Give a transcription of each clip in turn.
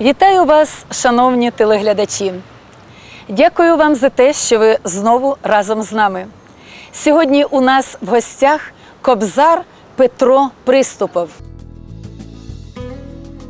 Вітаю вас, шановні телеглядачі. Дякую вам за те, що ви знову разом з нами. Сьогодні у нас в гостях кобзар Петро Приступов.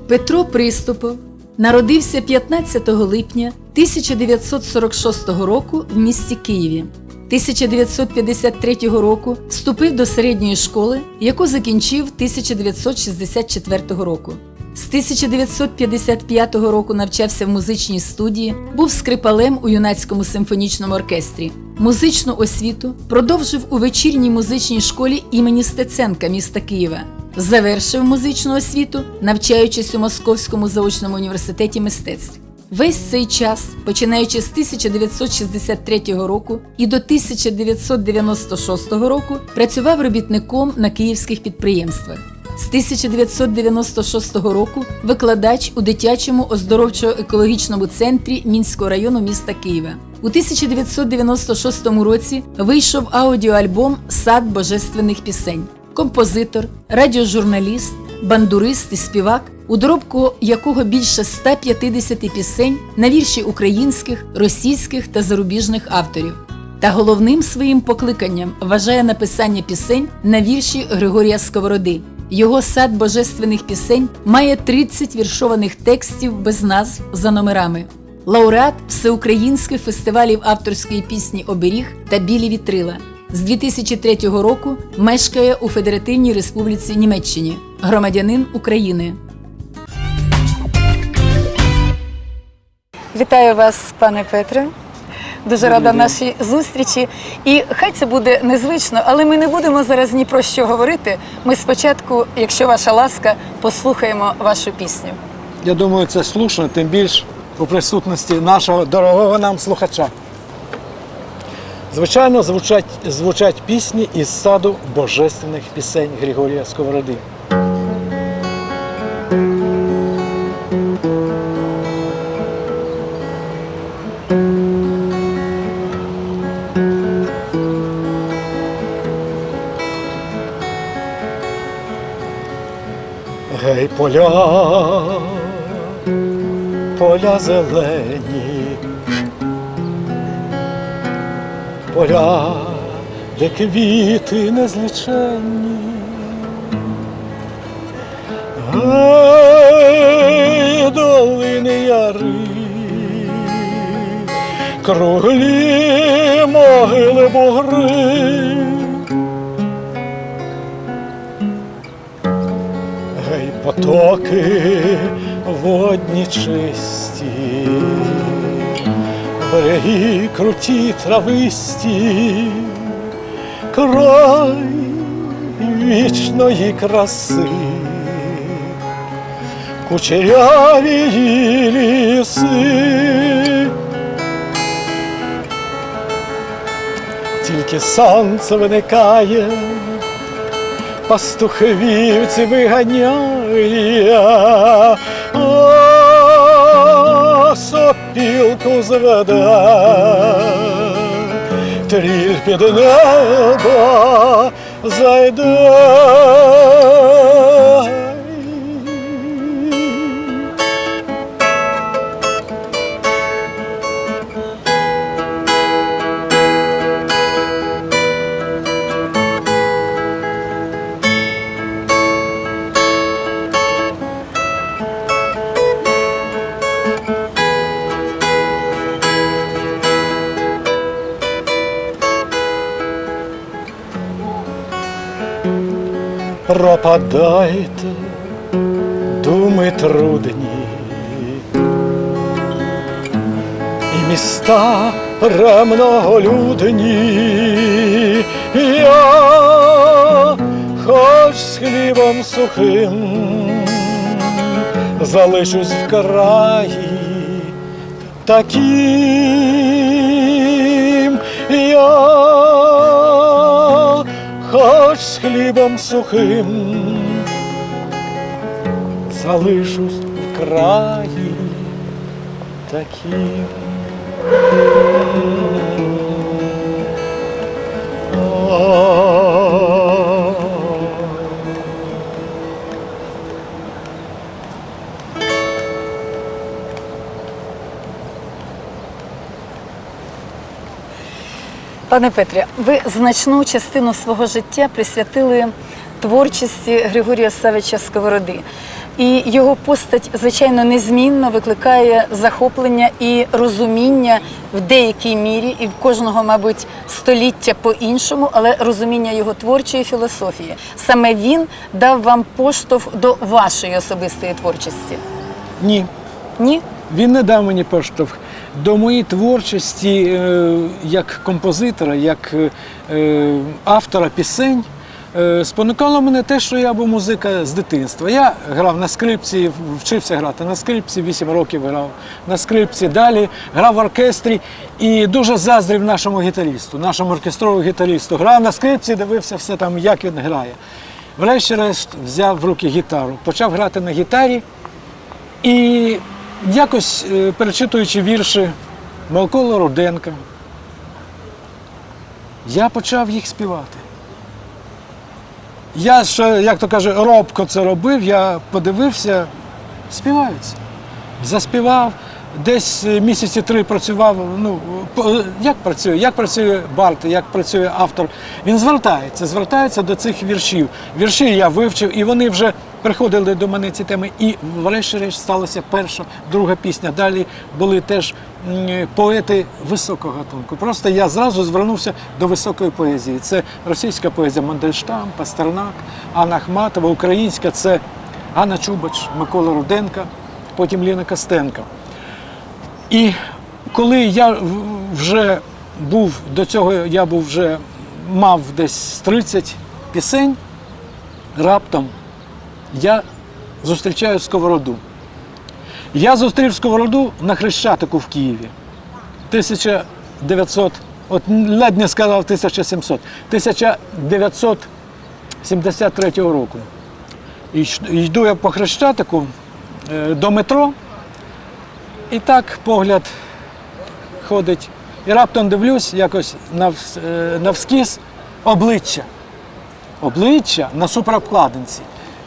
Петро Приступов народився 15 липня 1946 року в місті Києві. 1953 року вступив до середньої школи, яку закінчив 1964 року. З 1955 року навчався в музичній студії, був скрипалем у юнацькому симфонічному оркестрі. Музичну освіту продовжив у вечірній музичній школі імені Стеценка міста Києва. Завершив музичну освіту, навчаючись у Московському заочному університеті мистецтв. Весь цей час, починаючи з 1963 року і до 1996 року, працював робітником на київських підприємствах. З 1996 року викладач у дитячому оздоровчо-екологічному центрі Мінського району міста Києва. У 1996 році вийшов аудіоальбом Сад божественних пісень. Композитор, радіожурналіст, бандурист і співак, у доробку якого більше 150 пісень на вірші українських, російських та зарубіжних авторів. Та головним своїм покликанням вважає написання пісень на вірші Григорія Сковороди. Його сад божественних пісень має 30 віршованих текстів без назв за номерами. Лауреат всеукраїнських фестивалів авторської пісні Оберіг та Білі вітрила. З 2003 року мешкає у Федеративній Республіці Німеччині, громадянин України. Вітаю вас, пане Петре. Дуже рада нашій зустрічі. І хай це буде незвично, але ми не будемо зараз ні про що говорити. Ми спочатку, якщо ваша ласка, послухаємо вашу пісню. Я думаю, це слушно, тим більш у присутності нашого дорогого нам слухача. Звичайно, звучать, звучать пісні із саду божественних пісень Григорія Сковороди. Поля, поля зелені, поля, де квіти незліченні. Гей, долини яри, круглі могили бугри. Потоки водні чисті, береги круті трависті, край вічної краси, кучеряві ліси. Тільки сонце виникає пастухи вівці виганяє, а сопілку зведе, тріль під небо зайде. Пропадайте, думи трудні, і міста ремноголюдні, я хоч з хлібом сухим залишусь в краї таким я хоч хлібом сухим залишусь в краї таким. Пане Петрі, ви значну частину свого життя присвятили творчості Григорія Савича Сковороди. І його постать, звичайно, незмінно викликає захоплення і розуміння в деякій мірі, і в кожного, мабуть, століття по-іншому, але розуміння його творчої філософії. Саме він дав вам поштовх до вашої особистої творчості. Ні, Ні? він не дав мені поштовх. До моєї творчості е, як композитора, як е, е, автора пісень. Спонукало мене те, що я був музика з дитинства. Я грав на скрипці, вчився грати на скрипці, 8 років грав на скрипці. Далі грав в оркестрі і дуже заздрів нашому гітарісту, нашому оркестровому гітарісту. Грав на скрипці, дивився все там, як він грає. Врешті-решт взяв в руки гітару, почав грати на гітарі. І якось е, перечитуючи вірші Миколи Руденка, я почав їх співати. Я ще, як то каже, робко це робив, я подивився, співаються. Заспівав, десь е, місяці три працював. Ну, як працює, як працює Барт, як працює автор. Він звертається, звертається до цих віршів. Вірші я вивчив, і вони вже приходили до мене ці теми. І врешті-решт сталася перша, друга пісня. Далі були теж поети високого гатунку. Просто я зразу звернувся до високої поезії. Це російська поезія Мандельштам, Пастернак, Анна Ахматова, українська це Ганна Чубач, Микола Руденка, потім Ліна Костенко. І коли я вже був до цього, я був вже мав десь 30 пісень, раптом я зустрічаю сковороду. Я зустрів сковороду на Хрещатику в Києві. 1900, от ледь не сказав 1700, 1973 року. Йду я по Хрещатику е, до метро, і так погляд ходить. І раптом дивлюсь якось е, навскіз обличчя. Обличчя на суправкладинці.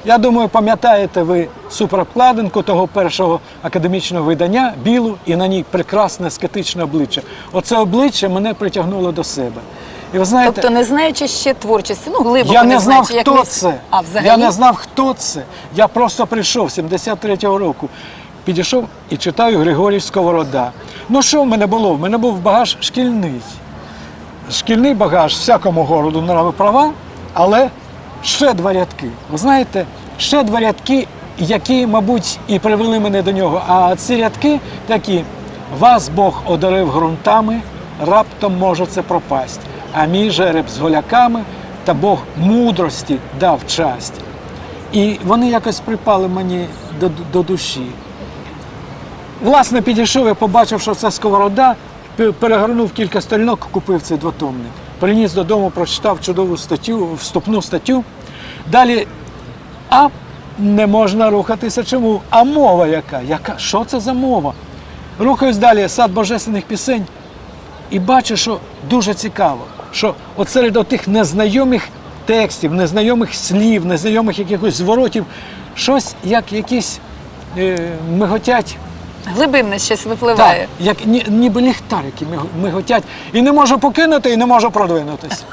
Я думаю, пам'ятаєте ви суправкладинку того першого академічного видання білу і на ній прекрасне скетичне обличчя. Оце обличчя мене притягнуло до себе. І ви знаєте, Тобто, не знаючи ще творчості, ну глибоко я не знав, знаючи, хто ми- це. А взагалі? Я не знав, хто це. Я просто прийшов 73-го року. Підійшов і читаю Григорій Сковорода. Ну що в мене було? В мене був багаж шкільний. Шкільний багаж всякому городу нрави права, але ще два рядки. Ви знаєте, ще два рядки, які, мабуть, і привели мене до нього. А ці рядки такі: вас Бог одарив ґрунтами, раптом може це пропасть. А мій жереб з голяками та Бог мудрості дав часть. І вони якось припали мені до, до душі. Власне, підійшов, я побачив, що це сковорода, перегорнув кілька сторінок, купив цей двотомник. Приніс додому, прочитав чудову статтю, вступну статтю. Далі, а не можна рухатися. Чому? А мова яка? яка? Що це за мова? Рухаюсь далі, сад божественних пісень, і бачу, що дуже цікаво, що от серед тих незнайомих текстів, незнайомих слів, незнайомих якихось зворотів, щось як якісь е, миготять Глибинне щось випливає. так, як ні, ніби ліхтарики миг- миготять. І не можу покинути, і не можу продвинутися.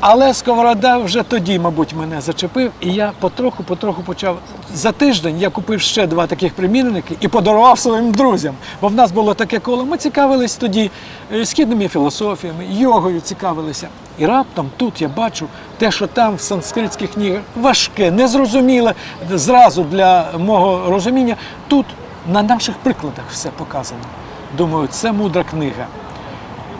Але сковорода вже тоді, мабуть, мене зачепив, і я потроху-потроху почав. За тиждень я купив ще два таких примірники і подарував своїм друзям. Бо в нас було таке коло. Ми цікавились тоді е, східними філософіями, йогою цікавилися. І раптом тут я бачу те, що там в санскритських книгах важке, незрозуміле зразу для мого розуміння. Тут на наших прикладах все показано. Думаю, це мудра книга.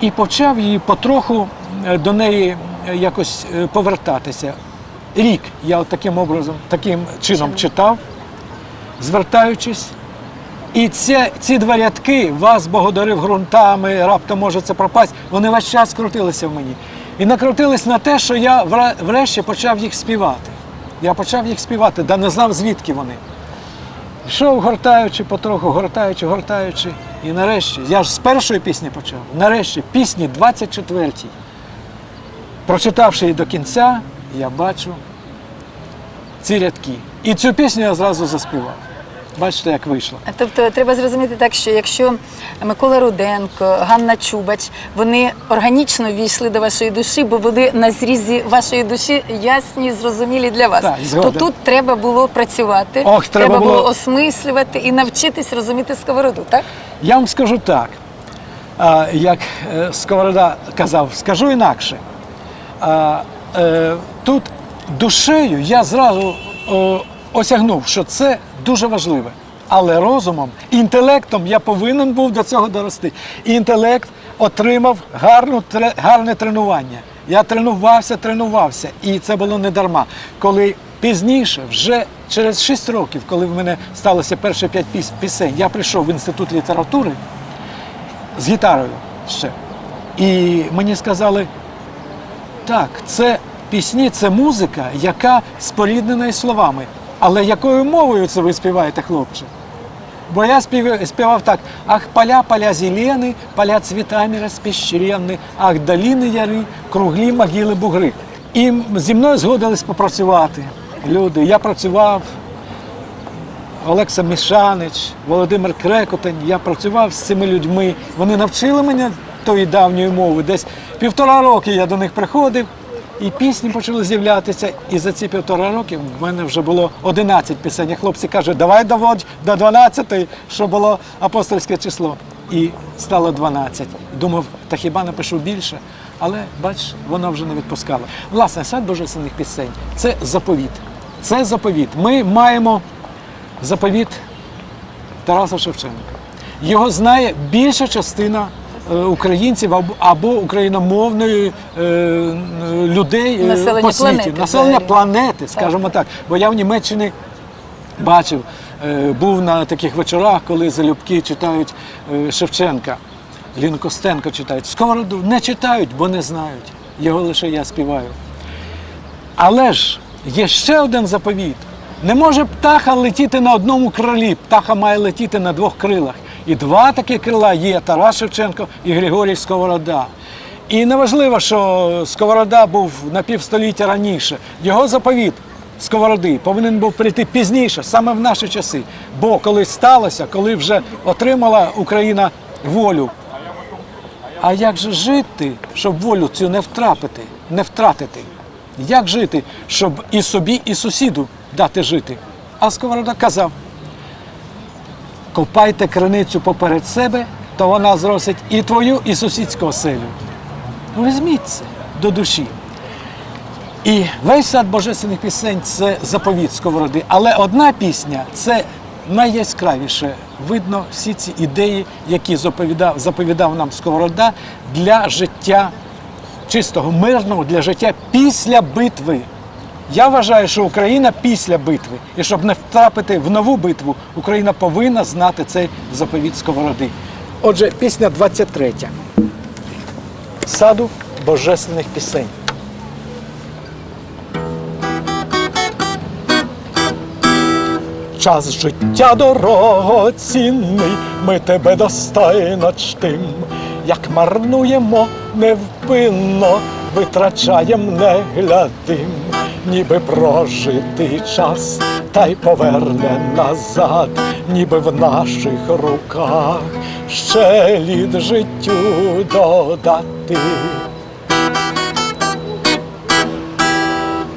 І почав її потроху е, до неї е, якось е, повертатися. Рік я от таким образом, таким чином читав, звертаючись. І це, ці два рядки вас богодарив ґрунтами, раптом може це пропасть, вони весь час крутилися в мені. І накрутились на те, що я врешті почав їх співати. Я почав їх співати, да не знав, звідки вони. Йшов гортаючи, потроху, гортаючи, гортаючи. І нарешті, я ж з першої пісні почав, нарешті, пісні 24-й. Прочитавши її до кінця, я бачу ці рядки. І цю пісню я зразу заспівав. Бачите, як вийшло. Тобто треба зрозуміти так, що якщо Микола Руденко, Ганна Чубач, вони органічно війшли до вашої душі, бо вони на зрізі вашої душі ясні, зрозумілі для вас, Так, то тут треба було працювати, Ох, треба було... було- осмислювати і навчитись розуміти сковороду, так? Я вам скажу так, як е, Сковорода казав, скажу інакше. Е, Тут душею я зразу осягнув, що це дуже важливе. Але розумом, інтелектом я повинен був до цього дорости. Інтелект отримав гарну, гарне тренування. Я тренувався, тренувався, і це було не дарма. Коли пізніше, вже через 6 років, коли в мене сталося перші 5 піс- пісень, я прийшов в інститут літератури з гітарою ще. І мені сказали, так, це пісні, це музика, яка споріднена із словами. Але якою мовою це ви співаєте, хлопче? Бо я спів- співав так: Ах, поля, поля зелені, поля цвітами розпещренні, ах, доліни яри, круглі могили бугри. І зі мною згодились попрацювати люди. Я працював, Олекса Мішанич, Володимир Крекотень. Я працював з цими людьми. Вони навчили мене тої давньої мови. Десь півтора роки я до них приходив, і пісні почали з'являтися. І за ці півтора роки в мене вже було 11 пісень. Хлопці кажуть, давай доводь до 12, що було апостольське число. І стало 12. Думав, та хіба напишу більше? Але бач, вона вже не відпускала. Власне, сад божественних пісень це заповіт. Це заповіт. Ми маємо заповіт Тараса Шевченка. Його знає більша частина українців або, україномовної е, е, людей е, Населення по світі. планети Населення планети, скажімо так. Бо я в Німеччині бачив, е, був на таких вечорах, коли залюбки читають е, Шевченка, Ліну Костенко читають. Сковороду не читають, бо не знають. Його лише я співаю. Але ж є ще один заповіт. Не може птаха летіти на одному крилі, птаха має летіти на двох крилах. І два такі крила є Тарас Шевченко і Григорій Сковорода. І неважливо, що Сковорода був на півстоліття раніше. Його заповіт Сковороди повинен був прийти пізніше, саме в наші часи. Бо коли сталося, коли вже отримала Україна волю, а як же жити, щоб волю цю не втрапити, не втратити? Як жити, щоб і собі, і сусіду дати жити? А Сковорода казав: копайте криницю поперед себе, то вона зросить і твою, і сусідську оселю. Ну, Візьміть це до душі. І весь сад божественних пісень це заповіт сковороди. Але одна пісня це найяскравіше. Видно всі ці ідеї, які заповідав, заповідав нам Сковорода для життя чистого, мирного, для життя після битви. Я вважаю, що Україна після битви. І щоб не втрапити в нову битву, Україна повинна знати цей заповіт Сковороди. Отже, пісня 23. Саду божественних пісень. Час життя дорогоцінний, ми тебе достойно чтим, як марнуємо невпинно, витрачаєм не глядим, ніби прожитий час, та й поверне назад, ніби в наших руках ще лід життю додати.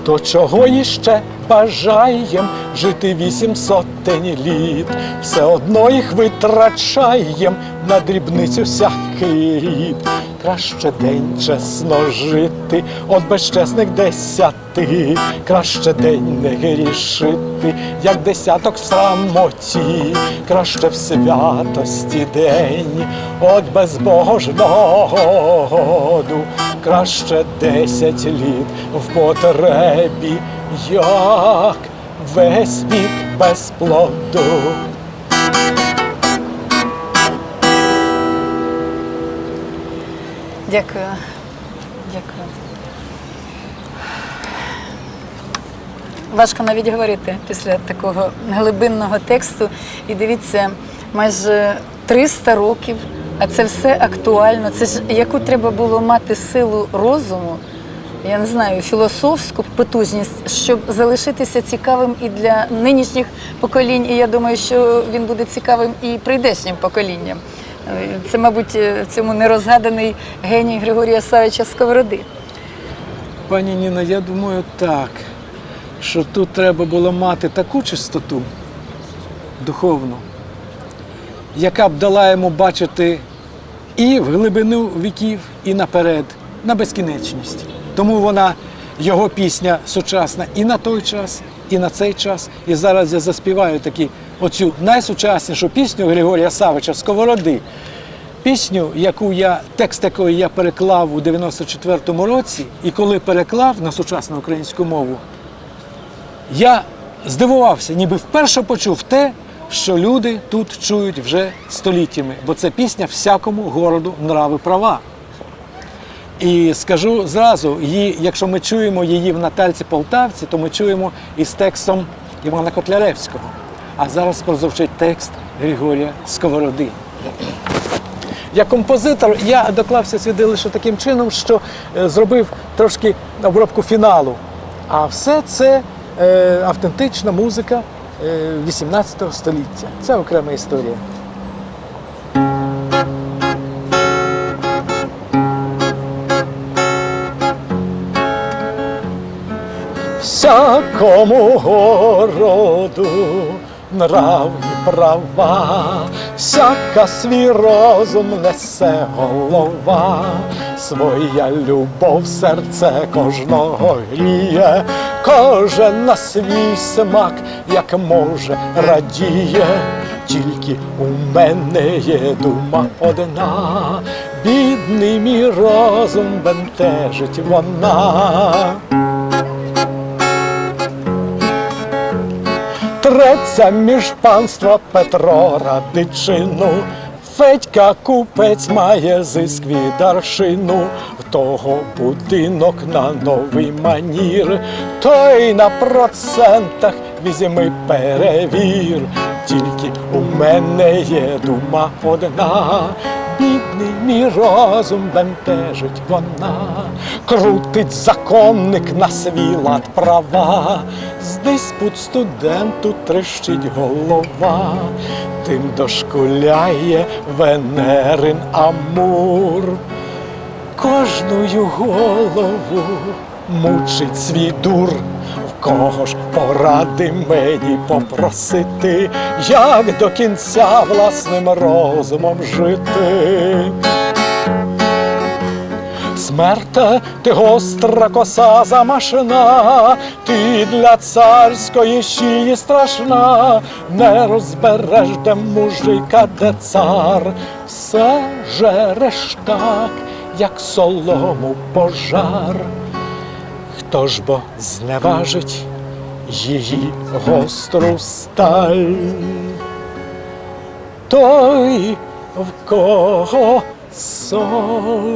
То чого іще бажаєм жити вісім сотень літ, все одно їх витрачаєм на дрібницю всякий. Рід. Краще день чесно жити, от безчесних десяти, краще день не грішити, як десяток в самоті, краще в святості день, от безбожного краще десять літ в потребі, як весь вік без плоду. Дякую. Дякую. Важко навіть говорити після такого глибинного тексту. І дивіться, майже 300 років, а це все актуально. Це ж яку треба було мати силу розуму, я не знаю, філософську потужність, щоб залишитися цікавим і для нинішніх поколінь. І я думаю, що він буде цікавим і прийдешнім поколінням. Е, Це, мабуть, е, в цьому нерозгаданий геній Григорія Савича Сковороди. Пані Ніна, я думаю так, що тут треба було мати таку чистоту духовну, яка б дала йому бачити і в глибину віків, і наперед, на безкінечність. Тому вона, його пісня сучасна і на той час, і на цей час. І зараз я заспіваю такі оцю найсучаснішу пісню Григорія Савича Сковороди. Пісню, яку я, текст якої я переклав у 94-му році, і коли переклав на сучасну українську мову, я здивувався, ніби вперше почув те, що люди тут чують вже століттями, бо це пісня всякому городу нрави права. І скажу зразу, її, якщо ми чуємо її в Натальці Полтавці, то ми чуємо із текстом Івана Котляревського. А зараз прозвучить текст Григорія Сковороди. Як композитор я доклався сюди лише таким чином, що е, зробив трошки обробку фіналу. А все це е, автентична музика е, 18 століття. Це окрема історія. Всякому городу. Нрав і права, всяка свій розум несе голова, своя любов серце кожного гріє, кожен на свій смак, як може, радіє, тільки у мене є дума одна, бідний мій розум бентежить вона. Треться між панства Петро Радичину. Федька купець має зиск від аршину, в того будинок на новий манір, той на процентах візьми перевір, тільки у мене є дума одна, бідний мій розум бентежить вона, крутить законник на свій лад права, з диспут студенту трещить голова, тим дошкуляє Венерин Амур. Кожною голову мучить свій дур. Кого ж поради мені попросити, як до кінця власним розумом жити? Смерте, ти гостра коса замашена, ти для царської щії страшна, не розбереш, де мужика, де цар, все жереш так, як солому пожар. Хто ж бо зневажить її гостру сталь? той, в кого совість,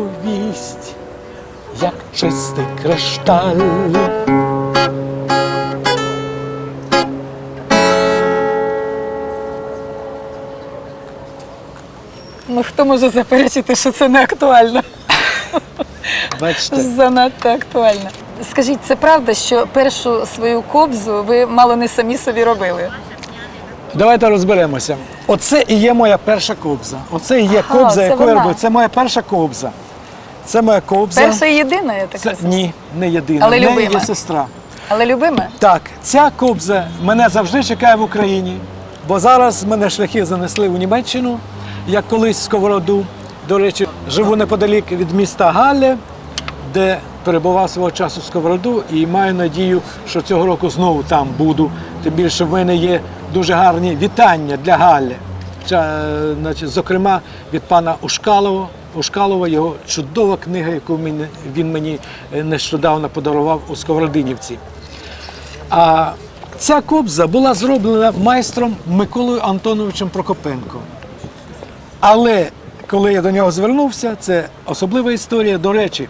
як чистий кришталь. Ну хто може заперечити, що це не актуально? Бачите, Занадто актуально. Скажіть, це правда, що першу свою кобзу ви мало не самі собі робили? давайте розберемося. Оце і є моя перша кобза. Оце і є Ага, кобза, це яку я вона. робив. Це моя перша кобза. Це моя кобза. Перша і єдина, я так Це розумію. ні, не єдина. Але В неї любима. є сестра. Але любиме? Так, ця кобза мене завжди чекає в Україні, бо зараз мене шляхи занесли в Німеччину, як колись в Сковороду. До речі, живу неподалік від міста Галле, де перебував свого часу в Сковороду, і маю надію, що цього року знову там буду. Тим більше в мене є дуже гарні вітання для значить, Зокрема, від пана Ушкалова. Ушкалова, його чудова книга, яку він- він мені е, нещодавно подарував у Сковородинівці. А ця кобза була зроблена майстром Миколою Антоновичем Прокопенко. Але коли я до нього звернувся, це особлива історія. До речі,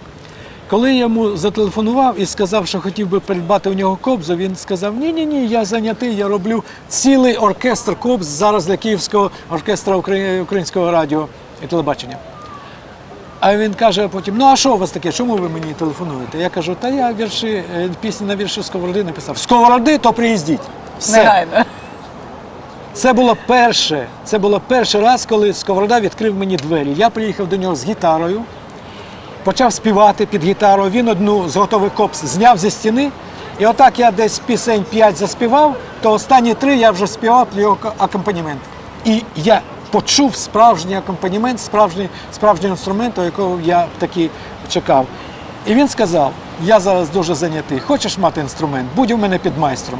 коли я йому зателефонував і сказав, що хотів би придбати у нього кобзу, він сказав: Ні, ні, ні, я зайнятий, я роблю цілий оркестр кобз зараз для Київського оркестра українського радіо і телебачення. А він каже потім: ну а що у вас таке? Чому ви мені телефонуєте? Я кажу, та я вірші, е, пісні на вірші Сковороди написав. Сковороди, то приїздіть. Все. Негайно. Це було перше. Це було перший раз, коли Сковорода відкрив мені двері. Я приїхав до нього з гітарою, почав співати під гітарою. Він одну з готових копс зняв зі стіни. І отак я десь пісень 5 заспівав, то останні три я вже співав його акомпанімент. І я почув справжній акомпанімент, справжній, справжній інструмент, якого я таки чекав. І він сказав: я зараз дуже зайнятий. Хочеш мати інструмент? Будь у мене під майстром.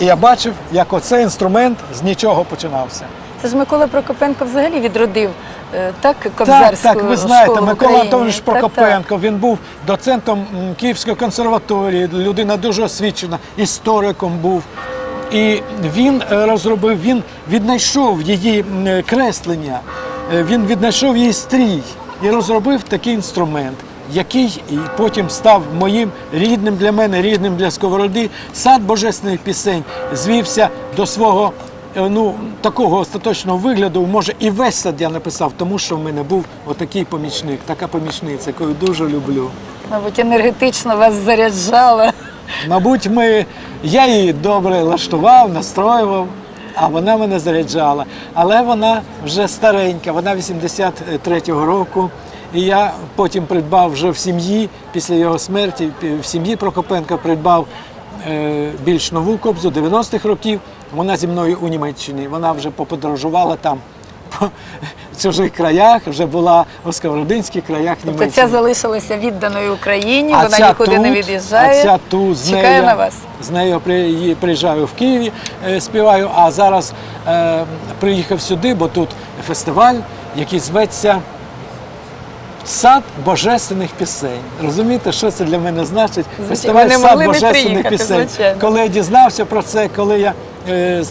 І я бачив, як оцей інструмент з нічого починався. Це ж Микола Прокопенко взагалі відродив е, так Так, кобзарську так, ви знаєте, школу Микола. Антонович Так, так. Прокопенко, він був доцентом Київської консерваторії, людина дуже освічена, істориком був. І він е, розробив, він віднайшов її креслення, е, він віднайшов її стрій і розробив такий інструмент, який потім став моїм рідним для мене, рідним для сковороди. Сад божественних пісень звівся до свого ну, такого остаточного вигляду, може, і весь сад я написав, тому що в мене був отакий помічник, така помічниця, яку дуже люблю. Мабуть, енергетично вас заряджала. Мабуть, ми, я її добре лаштував, настроював, а вона мене заряджала. Але вона вже старенька, вона 83-го року. І я потім придбав вже в сім'ї, після його смерті, в сім'ї Прокопенка придбав е, більш нову кобзу 90-х років. Вона зі мною у Німеччині. Вона вже поподорожувала там по чужих краях, вже була у сковородинських краях Тобто Німеччини. ця залишилася відданою Україні, А вона нікуди не від'їжджає. А ця тут з Чекає нею, на вас. З нею при- приїжджаю в Києві, е, співаю, а зараз е, приїхав сюди, бо тут фестиваль, який зветься Сад божественних пісень. Розумієте, що це для мене значить? Ви Сад божественних пісень. звичайно. Коли я дізнався про це, коли я е,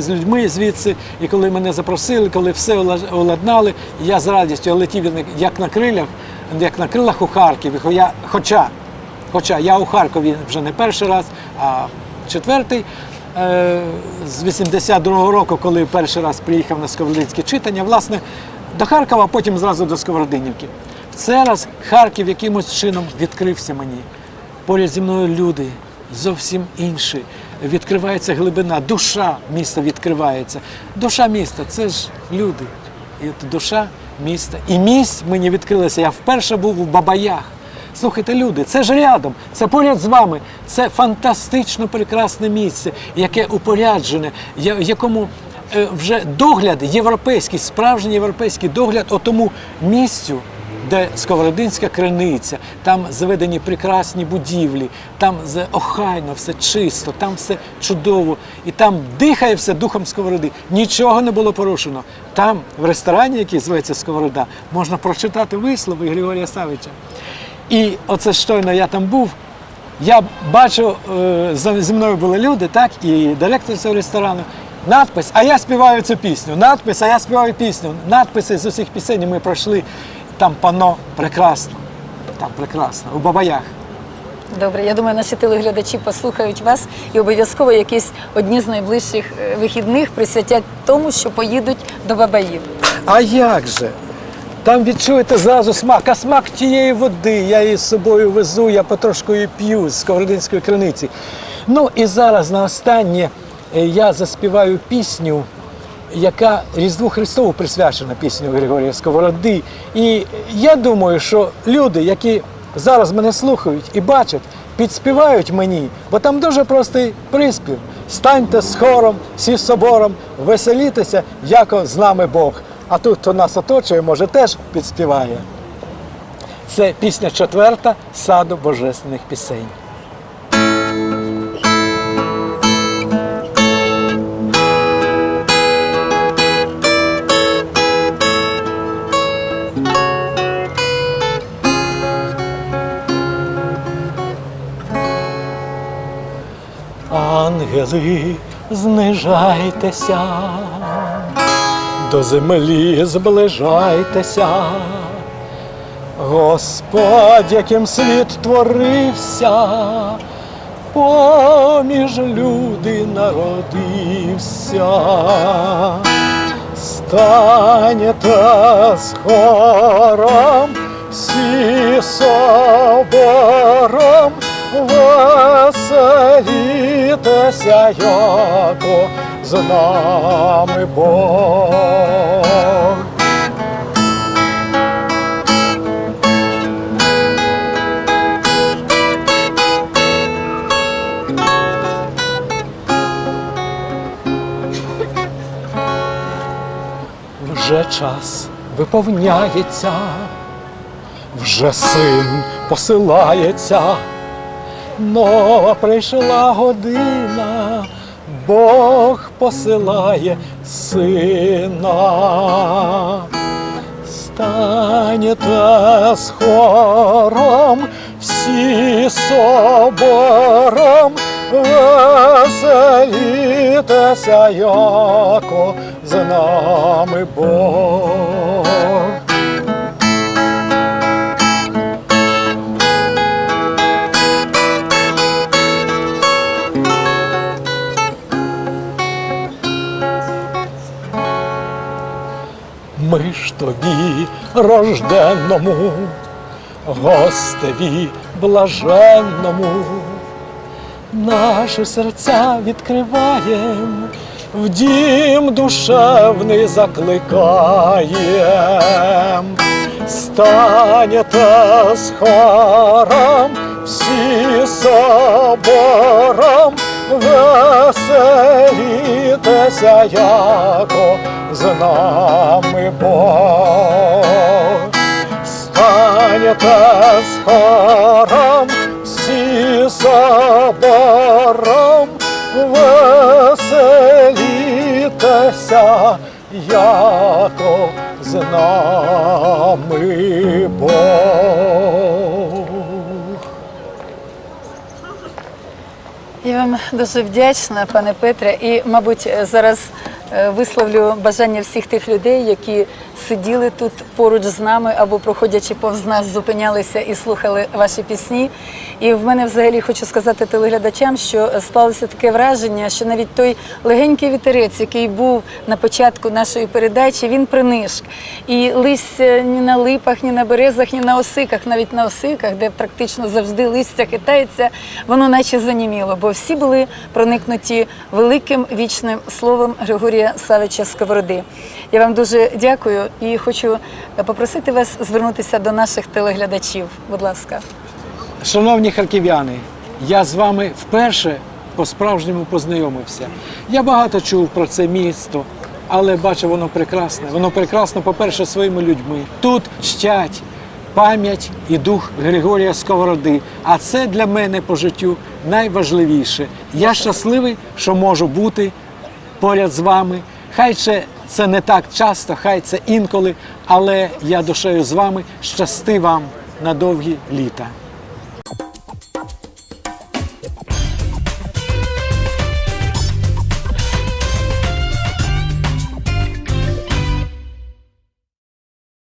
з людьми звідси, і коли мене запросили, коли все уладнали, я з радістю летів як- на крилях, як на крилах у Харкові. Хо- я- Хоча, хоча я у Харкові вже не перший раз, а четвертий. Е, З 82-го року, коли перший раз приїхав на Сковородинське читання, власне, до Харкова, а потім зразу до Сковородинівки. В цей раз Харків якимось чином відкрився мені. Поряд зі мною люди зовсім інші. Відкривається глибина, душа міста відкривається. Душа міста це ж люди. І от душа міста. І місць мені відкрилася. Я вперше був у Бабаях. Слухайте, люди, це ж рядом, це поряд з вами. Це фантастично прекрасне місце, яке упоряджене, якому е, вже догляд європейський, справжній європейський догляд отому місцю, де Сковородинська криниця, там заведені прекрасні будівлі, там охайно, все чисто, там все чудово, і там дихає все духом сковороди. Нічого не було порушено. Там, в ресторані, який зветься Сковорода, можна прочитати вислови Григорія Савича. І оце щойно я там був. Я бачу, е, зі мною були люди, так, і директор цього ресторану. Надпис, а я співаю цю пісню. Надпис, а я співаю пісню. Надписи з усіх пісень ми пройшли. Там пано прекрасно. Там прекрасно. У Бабаях. Добре, я думаю, наші телеглядачі послухають вас і обов'язково якісь одні з найближчих е, вихідних присвятять тому, що поїдуть до Бабаїв. А як же? Там відчуєте зразу смак, а смак тієї води. Я її з собою везу, я потрошку її п'ю з Сковородинської криниці. Ну і зараз на останнє е, я заспіваю пісню, яка Різдву Христову присвячена пісню Григорія Сковороди. І я думаю, що люди, які зараз мене слухають і бачать, підспівають мені, бо там дуже простий приспів. Станьте з хором, всі з собором, веселітеся, яко з нами Бог. А тут, хто нас оточує, може теж підспіває. Це пісня четверта саду божественних пісень. Ангели, знижайтеся, до землі зближайтеся. Господь, яким світ творився, поміж люди народився. станете з хором, всі собором, веселітеся, яко з нами Бог. Вже час виповняється, вже син посилається, нова прийшла година, Бог посилає сина. Станете з хором, всі собором, веселітеся, яко з нами Бог. Тобі, рожденному, гостеві блаженному, наші серця відкриваєм, в дім душевний закликаєм. Станете з хором, всі собором, веселітеся, яко з нами Бог. Станете з хором, всі собором, веселітеся, яко з нами Бог. Я вам дуже вдячна, пане Петре, і, мабуть, зараз висловлю бажання всіх тих людей, які сиділи тут поруч з нами або проходячи повз нас, зупинялися і слухали ваші пісні. І в мене взагалі хочу сказати телеглядачам, що склалося таке враження, що навіть той легенький вітерець, який був на початку нашої передачі, він принишк. І листя ні на липах, ні на березах, ні на осиках, навіть на осиках, де практично завжди листя хитається, воно наче заніміло, бо всі були проникнуті великим вічним словом Григорія Савича Сковороди. Я вам дуже дякую і хочу попросити вас звернутися до наших телеглядачів. Будь ласка. Шановні харків'яни, я з вами вперше по-справжньому познайомився. Я багато чув про це місто, але бачу, воно прекрасне. Воно прекрасно, по-перше, своїми людьми. Тут чтять пам'ять і дух Григорія Сковороди. А це для мене по життю найважливіше. Я щасливий, що можу бути поряд з вами. Хай це, це не так часто, хай це інколи, але я душею з вами. Щасти вам на довгі літа.